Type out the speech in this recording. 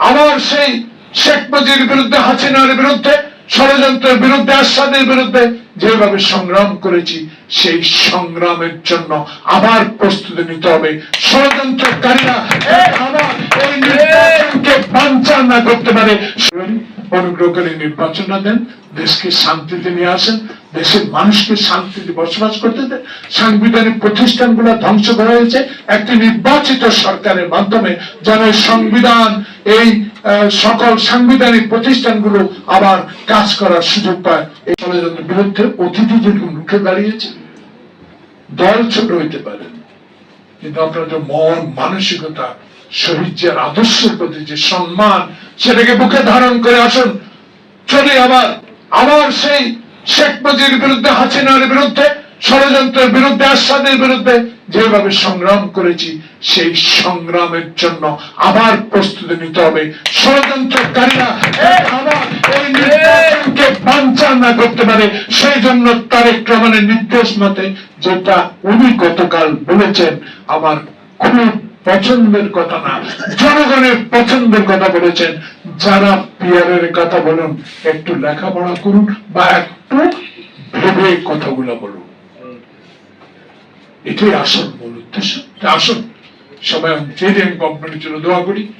আবার সেই শেখ মুজির বিরুদ্ধে, হাসিনার বিরুদ্ধে, ষড়যন্ত্রের বিরুদ্ধে, আসাদের বিরুদ্ধে যেভাবে সংগ্রাম করেছি, সেই সংগ্রামের জন্য আবার প্রস্তুতি নিতে হবে। ষড়যন্ত্রকারীরা আবার এই না করতে পারে। অনুগ্রহ করে নির্বাচনটা দেন, দেশকে শান্তিতে নিয়ে আসেন, দেশের মানুষকে শান্তিতে বসবাস করতে দেন। সাংবিধানিক প্রতিষ্ঠানগুলো ধ্বংস করা হয়েছে। একটি নির্বাচিত সরকারের মাধ্যমে যেন সংবিধান, এই সকল সাংবিধানিক প্রতিষ্ঠানগুলো আবার কাজ করার সুযোগ পায়। এই ষড়যন্ত্রের বিরুদ্ধে অতিথি যেরকম মুখে দাঁড়িয়েছে, দল ছোট হইতে পারে। কিন্তু আপনার যে মন, মানসিকতা শহীদের আদর্শের প্রতি যে সম্মান সেটাকে বুকে ধারণ করে আসুন। চলে আবার আবার সেই শেখ মুজির বিরুদ্ধে, হাসিনার বিরুদ্ধে, ষড়যন্ত্রের বিরুদ্ধে, আসাদের বিরুদ্ধে যেভাবে সংগ্রাম করেছি, সেই সংগ্রামের জন্য আবার প্রস্তুতি নিতে হবে। ষড়যন্ত্রকারীরা নির্দেশ মতে যেটা উনি গতকাল বলেছেন আমার খুব পছন্দের কথা না। জনগণের পছন্দের কথা বলেছেন। যারা পিয়ারের কথা বলুন, একটু লেখাপড়া করুন বা একটু ভেবে কথাগুলো বলুন। এটাই আসল মূল উদ্দেশ্য। আসল আসুন সবাই জেডিএম কোম্পানির জন্য দোয়া করি।